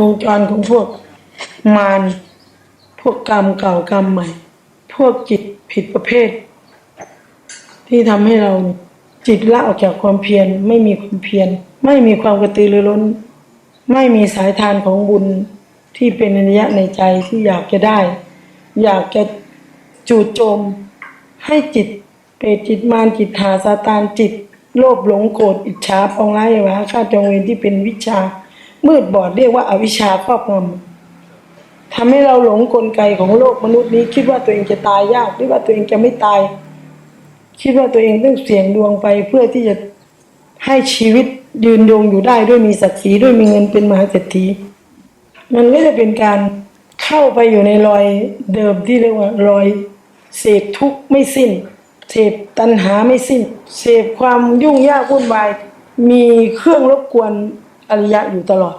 วงจรของพวกมารพวกกรรมเก่ากรรมใหม่ พวกจิตผิดประเภท ที่ทำให้เราจิตละออกจากความเพียรไม่มีความเพียรไม่มีความกระตือรือร้น ไม่มีสายทานของบุญที่เป็นอนิยะในใจที่อยากจะได้ อยากจะจู่โจม ให้จิตเปรตจิตมารจิตหาซาตานจิต โลภหลงโกรธอิจฉาปองร้ายวาฆาจองเวรที่เป็นวิชา มืดบอดเรียกว่าอาวิชชาครอบงำทำให้เราหลงกลไกของโลกมนุษย์นี้ คิดว่าตัวเองจะตายยากคิดว่าตัวเองจะไม่ตาย คิดว่าตัวเองต้องเสี่ยงดวงไปเพื่อที่จะให้ชีวิตยืนยงอยู่ได้ด้วยมีศักดิ์ศรีด้วยมีเงินเป็นมหาเศรษฐีมันก็จะเป็นการเข้าไปอยู่ในรอยเดิมที่เรียกว่ารอยเสพทุกข์ไม่สิ้นเสพตัณหาไม่สิ้นเสพความยุ่งยากวุ่นวาย มีเครื่องรบกวน อริยะอยู่ตลอด